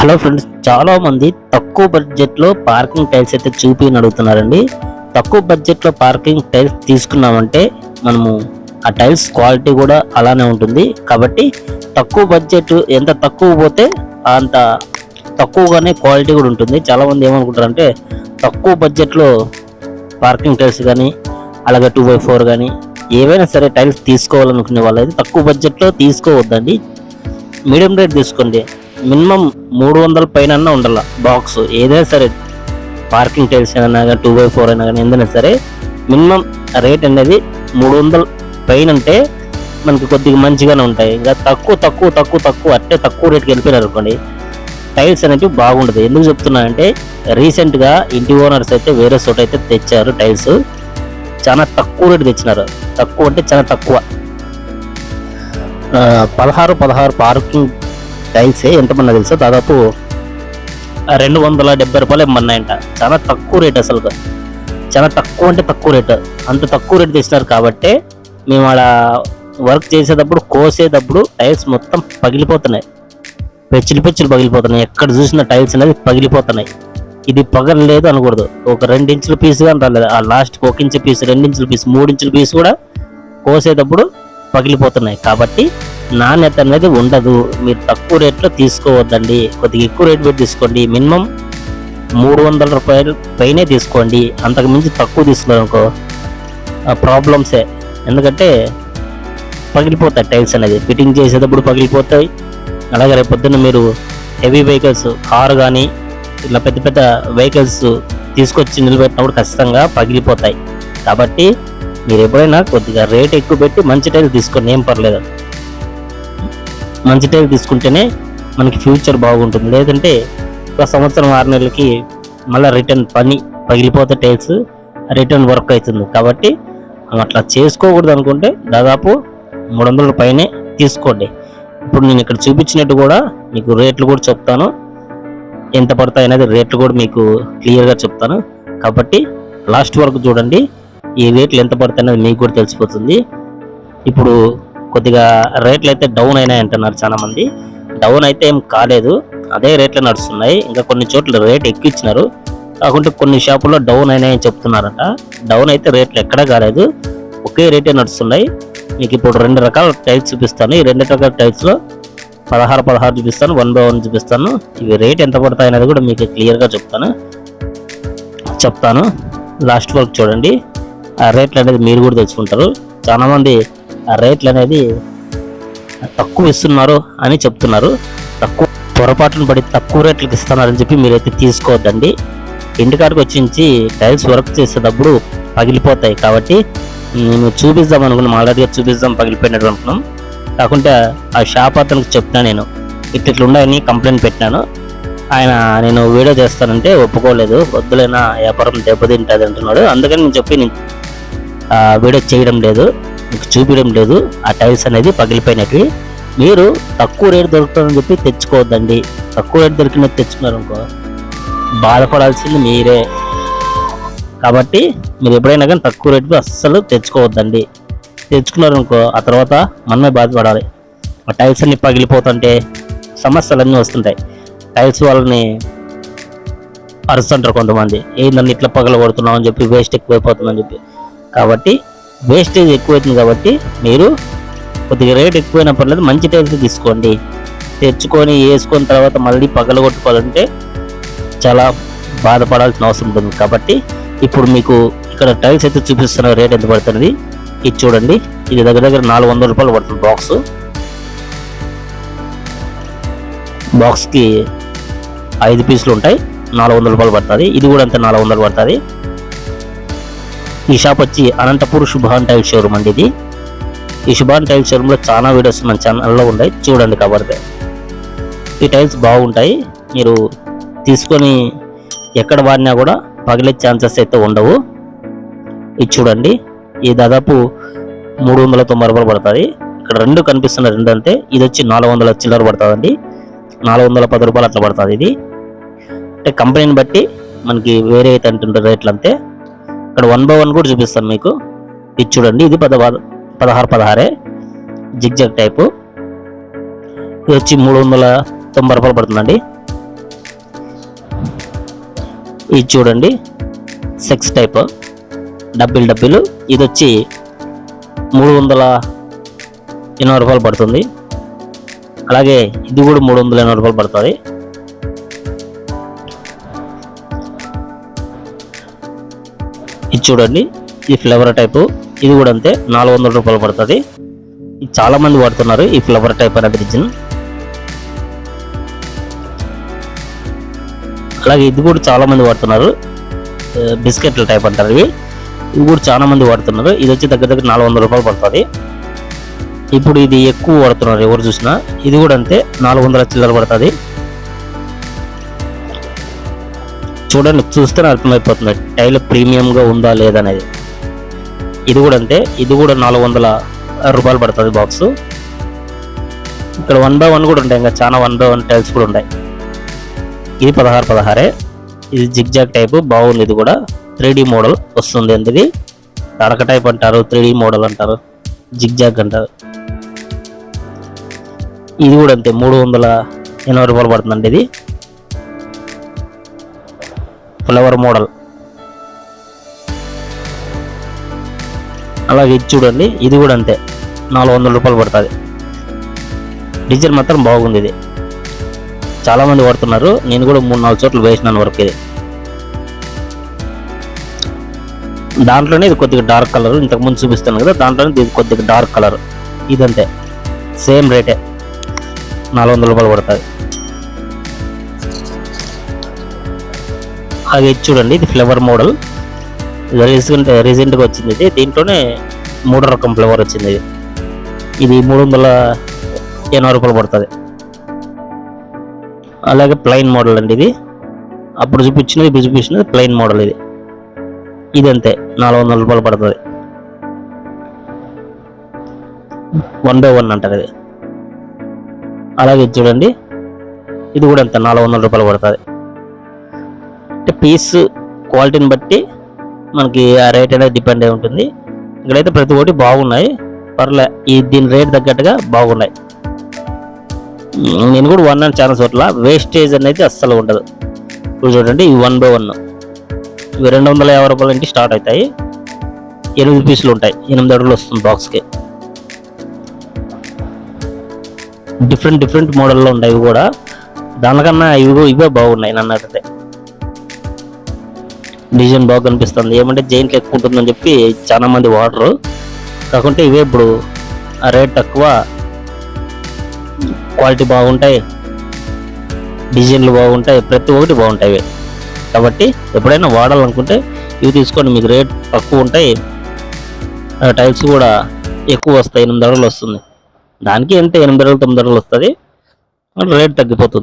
Hello friends చాలామంది తక్కువ బడ్జెట్లో పార్కింగ్ టైల్స్ అయితే చూపి అడుగుతున్నారండి. తక్కువ బడ్జెట్లో పార్కింగ్ టైల్స్ తీసుకున్నామంటే మనము ఆ టైల్స్ క్వాలిటీ కూడా అలానే ఉంటుంది. కాబట్టి తక్కువ బడ్జెట్ ఎంత తక్కువ పోతే అంత తక్కువగానే క్వాలిటీ కూడా ఉంటుంది. చాలామంది ఏమనుకుంటారంటే తక్కువ బడ్జెట్లో పార్కింగ్ టైల్స్ కానీ అలాగే టూ బై ఫోర్ కానీ ఏవైనా సరే టైల్స్ తీసుకోవాలనుకునే వాళ్ళైతే తక్కువ బడ్జెట్లో తీసుకోవద్దండి. మీడియం రేట్ తీసుకోండి. మినిమం మూడు వందల పైన ఉండాల బాక్స్. ఏదైనా సరే పార్కింగ్ టైల్స్ అయినా కానీ టూ బై ఫోర్ అయినా కానీ ఏదైనా సరే మినిమం రేట్ అనేది మూడు వందల పైన అంటే మనకి కొద్దిగా మంచిగానే ఉంటాయి. ఇంకా తక్కువ తక్కువ తక్కువ తక్కువ అట్టే తక్కువ రేట్కి వెళ్ళిపోయినారు అనుకోండి టైల్స్ అనేవి బాగుండదు. ఎందుకు చెప్తున్నా అంటే రీసెంట్గా ఇంటి ఓనర్స్ అయితే వేరే చోట అయితే తెచ్చారు టైల్స్. చాలా తక్కువ రేటు తెచ్చినారు. తక్కువ అంటే చాలా తక్కువ. పదహారు పదహారు పార్కింగ్ టైల్స్ ఎంతమన్నా తెలుసా? దాదాపు రెండు వందల డెబ్బై రూపాయలు ఇమ్మన్నాయంట చాలా తక్కువ రేట్ అసలు. చాలా తక్కువ అంటే తక్కువ రేట్. అంత తక్కువ రేట్ తెచ్చినారు కాబట్టి మేము ఆడ వర్క్ చేసేటప్పుడు కోసేటప్పుడు టైల్స్ మొత్తం పగిలిపోతున్నాయి. పెచ్చులు పెచ్చులు పగిలిపోతున్నాయి. ఎక్కడ చూసిన టైల్స్ అనేది పగిలిపోతున్నాయి. ఇది పగలలేదు అనకూడదు. ఒక రెండించుల పీస్ కానీ రాలేదు. ఆ లాస్ట్ ఒక ఇంచు పీస్ రెండించుల పీస్ మూడించుల పీస్ కూడా కోసేటప్పుడు పగిలిపోతున్నాయి. కాబట్టి నాణ్యత అనేది ఉండదు. మీరు తక్కువ రేట్లో తీసుకోవద్దండి. కొద్దిగా ఎక్కువ రేట్ పెట్టి తీసుకోండి. మినిమం మూడు వందల రూపాయలు పైనే తీసుకోండి. అంతకు మించి తక్కువ తీసుకున్నారనుకో ప్రాబ్లమ్సే ఎందుకంటే పగిలిపోతాయి టైల్స్ అనేది. ఫిట్టింగ్ చేసేటప్పుడు పగిలిపోతాయి. అలాగే రేపు పొద్దున్న మీరు హెవీ వెహికల్స్ కారు కానీ ఇలా పెద్ద పెద్ద వెహికల్స్ తీసుకొచ్చి నిలబెట్టినప్పుడు ఖచ్చితంగా పగిలిపోతాయి. కాబట్టి మీరు ఎప్పుడైనా కొద్దిగా రేట్ ఎక్కువ పెట్టి మంచి టైల్ తీసుకోండి ఏం పర్లేదు. మంచి టైల్ తీసుకుంటేనే మనకి ఫ్యూచర్ బాగుంటుంది. లేదంటే ఒక సంవత్సరం ఆరు నెలలకి మళ్ళీ రిటర్న్ పని పగిలిపోతే టైల్స్ రిటర్న్ వర్క్ అవుతుంది. కాబట్టి అట్లా చేసుకోకూడదు అనుకుంటే దాదాపు మూడు వందల పైనే తీసుకోండి. ఇప్పుడు నేను ఇక్కడ చూపించినట్టు కూడా మీకు రేట్లు కూడా చెప్తాను. ఎంత పడతాయి అనేది రేట్లు కూడా మీకు క్లియర్గా చెప్తాను. కాబట్టి లాస్ట్ వరకు చూడండి. ఈ రేట్లు ఎంత పడతాయి అనేది మీకు కూడా తెలిసిపోతుంది. ఇప్పుడు కొద్దిగా రేట్లు అయితే డౌన్ అయినాయి అంటున్నారు చాలా మంది డౌన్ అయితే ఏం కాలేదు. అదే రేట్లు నడుస్తున్నాయి. ఇంకా కొన్ని చోట్ల రేట్ ఎక్కిచ్చినారు కాకుంటే కొన్ని షాపుల్లో డౌన్ అయినాయని చెప్తున్నారట. డౌన్ అయితే రేట్లు ఎక్కడా కాలేదు. ఒకే రేటే నడుస్తున్నాయి. మీకు ఇప్పుడు రెండు రకాల టైల్స్ చూపిస్తాను. ఈ రెండు రకాల టైల్స్లో పదహారు పదహారు చూపిస్తాను. వన్ బై వన్ చూపిస్తాను. ఇవి రేట్ ఎంత పడతాయి అనేది కూడా మీకు క్లియర్గా చెప్తాను. చెప్తాను. లాస్ట్ వరకు చూడండి. ఆ రేట్లు అనేది మీరు కూడా తెలుసుకుంటారు. చాలామంది ఆ రేట్లు అనేది తక్కువ ఇస్తున్నారు అని చెప్తున్నారు. తక్కువ పొరపాటును పడి తక్కువ రేట్లకు ఇస్తున్నారని చెప్పి మీరైతే తీసుకోవద్దండి. ఇంటికాడికి వచ్చించి టైల్స్ వర్క్ చేసేటప్పుడు పగిలిపోతాయి కాబట్టి నేను చూపిద్దాం అనుకున్నాం. ఆల్రెడీగా చూపిద్దాం పగిలిపోయినట్టు అనుకున్నాం. కాకుంటే ఆ షాప్ అతనికి చెప్పినా నేను. ఇట్లా ఉండని ఉన్నాయని కంప్లైంట్ పెట్టినాను. ఆయన నేను వీడియో చేస్తానంటే ఒప్పుకోలేదు. వద్దులైనా వ్యాపారం దెబ్బతింటుంది అంటున్నాడు. అందుకని నేను చెప్పి నేను వీడియో చేయడం లేదు మీకు చూపించడం లేదు ఆ టైల్స్ అనేది పగిలిపోయినవి మీరు తక్కువ రేట్ దొరుకుతుందని చెప్పి తెచ్చుకోవద్దండి. తక్కువ రేట్ దొరికినది తెచ్చుకున్నారు అనుకో బాధపడాల్సింది మీరే. కాబట్టి మీరు ఎప్పుడైనా కానీ తక్కువ రేట్కి అస్సలు తెచ్చుకోవద్దండి. తెచ్చుకున్నారు అనుకో ఆ తర్వాత మనమే బాధపడాలి. ఆ టైల్స్ అన్ని పగిలిపోతుంటే సమస్యలు అన్నీ వస్తుంటాయి. టైల్స్ వాళ్ళని అరుస్తుంటారు కొంతమంది. ఏందన్ని ఇట్లా పగల కొడుతున్నావు అని చెప్పి వేస్ట్ ఎక్కువైపోతుందని చెప్పి. కాబట్టి వేస్టేజ్ ఎక్కువైతుంది కాబట్టి మీరు కొద్దిగా రేట్ ఎక్కువైనా పర్లేదు మంచి టైల్స్ తీసుకోండి. తెచ్చుకొని వేసుకున్న తర్వాత మళ్ళీ పగల కొట్టుకోవాలంటే చాలా బాధపడాల్సిన అవసరం ఉంటుంది. కాబట్టి ఇప్పుడు మీకు ఇక్కడ టైల్స్ అయితే చూపిస్తున్న రేట్ ఎంత పడుతుంది ఇది చూడండి. ఇది దగ్గర దగ్గర నాలుగు వందల రూపాయలు పడుతుంది బాక్స్ బాక్స్కి ఐదు పీసులు ఉంటాయి. నాలుగు వందల రూపాయలు పడుతుంది. ఇది కూడా అంతే నాలుగు వందలు పడుతుంది. ఈ షాప్ వచ్చి అనంతపూర్ శుభాన్ టైల్ షోరూమ్ అండి ఇది. ఈ శుభాన్ టైల్ షోరూంలో చాలా వీడియోస్ మన ఛానల్లో ఉన్నాయి. చూడండి కాబట్టి ఈ టైల్స్ బాగుంటాయి. మీరు తీసుకొని ఎక్కడ వాడినా కూడా పగిలే ఛాన్సెస్ అయితే ఉండవు. ఇది చూడండి. ఇది దాదాపు మూడు వందల తొంభై రూపాయలు పడుతుంది. ఇక్కడ రెండు కనిపిస్తున్న రెండు అంతే. ఇది వచ్చి నాలుగు వందల చిల్లర పడుతుందండి. నాలుగు వందల పది రూపాయలు అట్లా పడుతుంది ఇది. అంటే కంపెనీని బట్టి మనకి వేరే అయితే అంటుంటారు రేట్లు అంతే. ఇక్కడ వన్ బై వన్ కూడా చూపిస్తాను మీకు. ఇది చూడండి ఇది పద పదహారు పదహారే. Zigzag type. ఇది వచ్చి మూడు వందల తొంభై రూపాయలు పడుతుందండి. ఇది చూడండి సెక్స్ టైప్ డబ్బులు డబ్బులు. ఇది వచ్చి మూడు వందల ఎనభై రూపాయలు పడుతుంది. అలాగే ఇది కూడా మూడు వందల ఎనభై రూపాయలు పడుతుంది. ఇది చూడండి ఈ ఫ్లేవర్ టైపు ఇది కూడా అంతే నాలుగు వందల రూపాయలు పడుతుంది. చాలా మంది వాడుతున్నారు ఈ ఫ్లేవర్ టైప్ అనే బ్రిడ్జ్ని అలాగే ఇది కూడా చాలా మంది వాడుతున్నారు. బిస్కెట్ల టైప్ అంటారు ఇవి. ఇవి కూడా చాలా మంది వాడుతున్నారు. ఇది వచ్చి దగ్గర దగ్గర నాలుగు వందల రూపాయలు పడుతుంది. ఇప్పుడు ఇది ఎక్కువ వాడుతున్నారు ఎవరు చూసినా. ఇది కూడా అంతే నాలుగు వందల చిల్లర పడుతుంది. చూడండి చూస్తేనే అర్థమైపోతుంది టైల్ ప్రీమియంగా ఉందా లేదా అనేది. ఇది కూడా అంతే ఇది కూడా నాలుగు వందల రూపాయలు పడుతుంది బాక్స్ ఇక్కడ వన్ బై వన్ కూడా ఉంటాయి ఇంకా చాలా వన్ బై వన్ టైల్స్ కూడా ఉంటాయి. ఇది పదహారు పదహారే ఇది జిగ్జాగ్ టైపు బాగుంది ఇది కూడా. త్రీ మోడల్ వస్తుంది అండి ఇది. తడక టైప్ అంటారు త్రీ మోడల్ అంటారు జిగ్జాగ్ అంటారు. ఇది కూడా అంతే మూడు వందల ఎనభై రూపాయలు పడుతుందండి ఇది. ఫ్లవర్ మోడల్ అలాగే ఇది చూడండి ఇది కూడా అంతే. నాలుగు వందల రూపాయలు పడుతుంది. డిజైన్ మాత్రం బాగుంది ఇది. చాలామంది వాడుతున్నారు. నేను కూడా మూడు నాలుగు చోట్ల వేసినాను వర్క్ ఇది. దాంట్లోనే ఇది కొద్దిగా డార్క్ కలర్ ఇంతకు ముందు చూపిస్తాను కదా దాంట్లోనే ఇది కొద్దిగా డార్క్ కలర్ ఇదంతే. సేమ్ రేటే నాలుగు వందల రూపాయలు పడుతుంది. అది చూడండి ఇది ఫ్లేవర్ మోడల్ రీసెంట్ రీసెంట్గా వచ్చింది ఇది. దీంట్లోనే మూడో రకం ఫ్లేవర్ వచ్చింది ఇది. ఇది మూడు వందల ఎనభై రూపాయలు పడుతుంది. అలాగే ప్లెయిన్ మోడల్ అండి ఇది. అప్పుడు చూపించినది ఇప్పుడు చూపించినది ప్లెయిన్ మోడల్ ఇది. ఇది అంతే నాలుగు వందల రూపాయలు పడుతుంది. వన్ బై వన్ అంటారు ఇది. అలాగే చూడండి ఇది కూడా అంతే నాలుగు వందల రూపాయలు పడుతుంది. అంటే పీస్ క్వాలిటీని బట్టి మనకి ఆ రేట్ అనేది డిపెండ్ అయి ఉంటుంది. ఇక్కడైతే ప్రతి ఒక్కటి బాగున్నాయి. పర్లే ఈ దీని రేట్ తగ్గట్టుగా బాగున్నాయి. నేను కూడా వన్ అండ్ చాలా చోట్ల వేస్టేజ్ అనేది అస్సలు ఉండదు. ఇప్పుడు చూడండి ఇవి వన్ బై వన్ ఇవి రెండు వందల యాభై రూపాయల నుంచి స్టార్ట్ అవుతాయి. ఎనిమిది పీసులు ఉంటాయి. ఎనిమిది అడుగులు వస్తుంది బాక్స్కి డిఫరెంట్ డిఫరెంట్ మోడల్లో ఉన్నాయి ఇవి కూడా. దానికన్నా ఇవి ఇవే బాగున్నాయి నన్ను అడిగితే డిజైన్ బాగా కనిపిస్తుంది. ఏమంటే జైంట్లు ఎక్కువ ఉంటుందని చెప్పి చాలా మంది వాడరు. కాకుంటే ఇవే ఇప్పుడు ఆ రేట్ తక్కువ క్వాలిటీ బాగుంటాయి డిజైన్లు బాగుంటాయి ప్రతి ఒక్కటి బాగుంటాయి కాబట్టి ఎప్పుడైనా వాడాలనుకుంటే ఇవి తీసుకోండి. మీకు రేట్ తక్కువ ఉంటాయి ఆ టైల్స్ కూడా ఎక్కువ వస్తాయి ఎనిమిది అడుగులు వస్తుంది. దానికి ఎంత ఎనిమిది అడుగులు తొమ్మిది అడుగులు వస్తుంది. రేట్ తగ్గిపోతుంది.